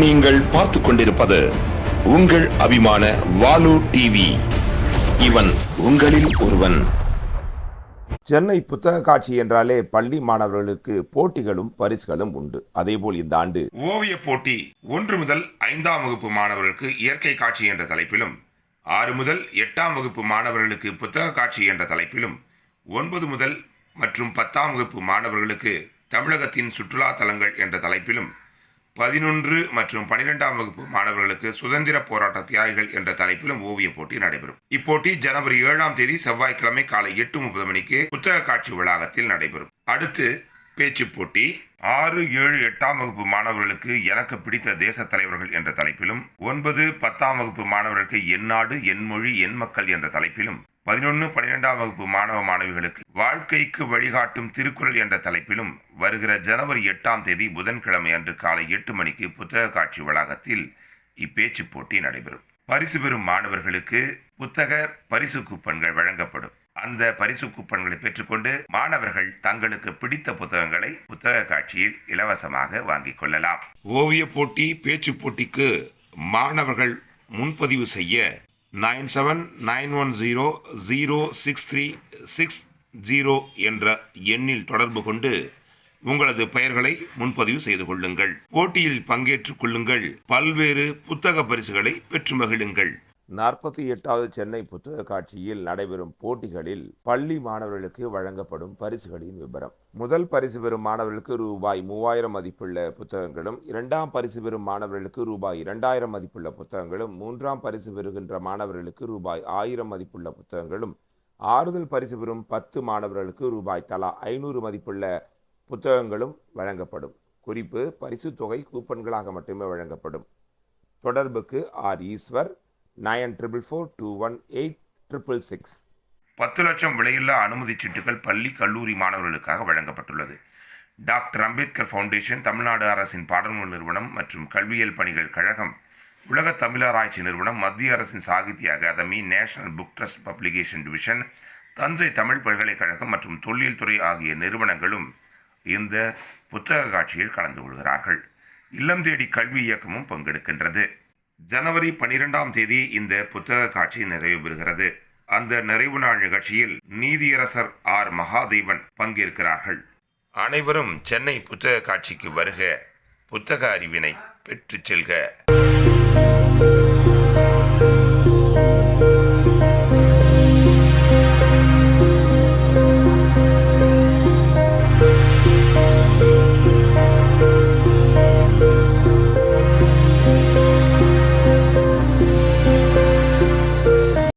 நீங்கள் பார்த்து கொண்டிருப்பது உங்கள் அபிமான வாலு டிவி இவன் உங்களில் ஒருவன். சென்னை புத்தக காட்சி என்றாலே பள்ளி மாணவர்களுக்கு போட்டிகளும் பரிசுகளும் உண்டு. அதேபோல் இந்த ஆண்டு ஓவிய போட்டி ஒன்று முதல் ஐந்தாம் வகுப்பு மாணவர்களுக்கு இயற்கை காட்சி என்ற தலைப்பிலும் ஆறு முதல் எட்டாம் வகுப்பு மாணவர்களுக்கு புத்தக காட்சி என்ற தலைப்பிலும் ஒன்பது முதல் மற்றும் பத்தாம் வகுப்பு மாணவர்களுக்கு தமிழகத்தின் சுற்றுலா தலங்கள் என்ற தலைப்பிலும் பதினொன்று மற்றும் பனிரெண்டாம் வகுப்பு மாணவர்களுக்கு சுதந்திர போராட்ட தியாகிகள் என்ற தலைப்பிலும் ஓவியப் போட்டி நடைபெறும். இப்போட்டி ஜனவரி ஏழாம் தேதி செவ்வாய்க்கிழமை காலை எட்டு முப்பது மணிக்கு புத்தக காட்சி வளாகத்தில் நடைபெறும். அடுத்து பேச்சு போட்டி ஆறு ஏழு எட்டாம் வகுப்பு மாணவர்களுக்கு எனக்கு பிடித்த தேச தலைவர்கள் என்ற தலைப்பிலும் ஒன்பது பத்தாம் வகுப்பு மாணவர்களுக்கு என் நாடு என் மொழி என் மக்கள் என்ற தலைப்பிலும் பதினொன்று பன்னிரெண்டாம் வகுப்பு மாணவ மாணவிகளுக்கு வாழ்க்கைக்கு வழிகாட்டும் திருக்குறள் என்ற தலைப்பிலும் வருகிற ஜனவரி எட்டாம் தேதி புதன்கிழமை அன்று காலை எட்டு மணிக்கு புத்தக காட்சி வளாகத்தில் இப்பேச்சு போட்டி நடைபெறும். பரிசு பெறும் மாணவர்களுக்கு புத்தக பரிசு கூப்பன்கள் வழங்கப்படும். அந்த பரிசு கூப்பன்களை பெற்றுக்கொண்டு மாணவர்கள் தங்களுக்கு பிடித்த புத்தகங்களை புத்தக காட்சியில் இலவசமாக வாங்கிக் கொள்ளலாம். ஓவிய போட்டி பேச்சு போட்டிக்கு மாணவர்கள் முன்பதிவு செய்ய nine seven nine one zero zero six three six zero என்ற எண்ணில் தொடர்பு கொண்டு உங்களது பெயர்களை முன்பதிவு செய்து கொள்ளுங்கள். போட்டியில் பங்கேற்றுக் கொள்ளுங்கள். பல்வேறு புத்தக பரிசுகளை பெற்று மகிழுங்கள். நாற்பத்தி எட்டாவது சென்னை புத்தக காட்சியில் நடைபெறும் போட்டிகளில் பள்ளி மாணவர்களுக்கு வழங்கப்படும் பரிசுகளின் விவரம் முதல் பரிசு பெறும் மாணவர்களுக்கு ரூபாய் மூவாயிரம் மதிப்புள்ள புத்தகங்களும் இரண்டாம் பரிசு பெறும் மாணவர்களுக்கு ரூபாய் இரண்டாயிரம் மதிப்புள்ள புத்தகங்களும் மூன்றாம் பரிசு பெறுகின்ற மாணவர்களுக்கு ரூபாய் ஆயிரம் மதிப்புள்ள புத்தகங்களும் ஆறுதல் பரிசு பெறும் பத்து மாணவர்களுக்கு ரூபாய் தலா ஐநூறு மதிப்புள்ள புத்தகங்களும் வழங்கப்படும். குறிப்பு பரிசு தொகை கூப்பன்களாக மட்டுமே வழங்கப்படும். தொடர்புக்கு R. Eswar nine triple four two one eight triple six. பத்து லட்சம் விலையில்லா அனுமதி சீட்டுகள் பள்ளி கல்லூரி மாணவர்களுக்காக வழங்கப்பட்டுள்ளது. டாக்டர் அம்பேத்கர் ஃபவுண்டேஷன் தமிழ்நாடு அரசின் பாடநூல் நிறுவனம் மற்றும் கல்வியியல் பணிகள் கழகம் உலக தமிழராய்ச்சி நிறுவனம் மத்திய அரசின் Sahitya Akademi national book trust publication division Thanjai Tamil பல்கலைக்கழகம் மற்றும் தொழில்துறை துறை ஆகிய நிறுவனங்களும் இந்த புத்தக காட்சியில் கலந்து கொள்கிறார்கள். இல்லம் தேடி கல்வி இயக்கமும் பங்கெடுக்கின்றது. ஜனவரி பனிரெண்டாம் தேதி இந்த புத்தக காட்சி நிறைவு பெறுகிறது. அந்த நிறைவு நாள் நிகழ்ச்சியில் நீதியரசர் ஆர். மகாதேவன் பங்கேற்கிறார்கள். அனைவரும் சென்னை புத்தக காட்சிக்கு வருக. புத்தக அறிவினை பெற்றுச் செல்க.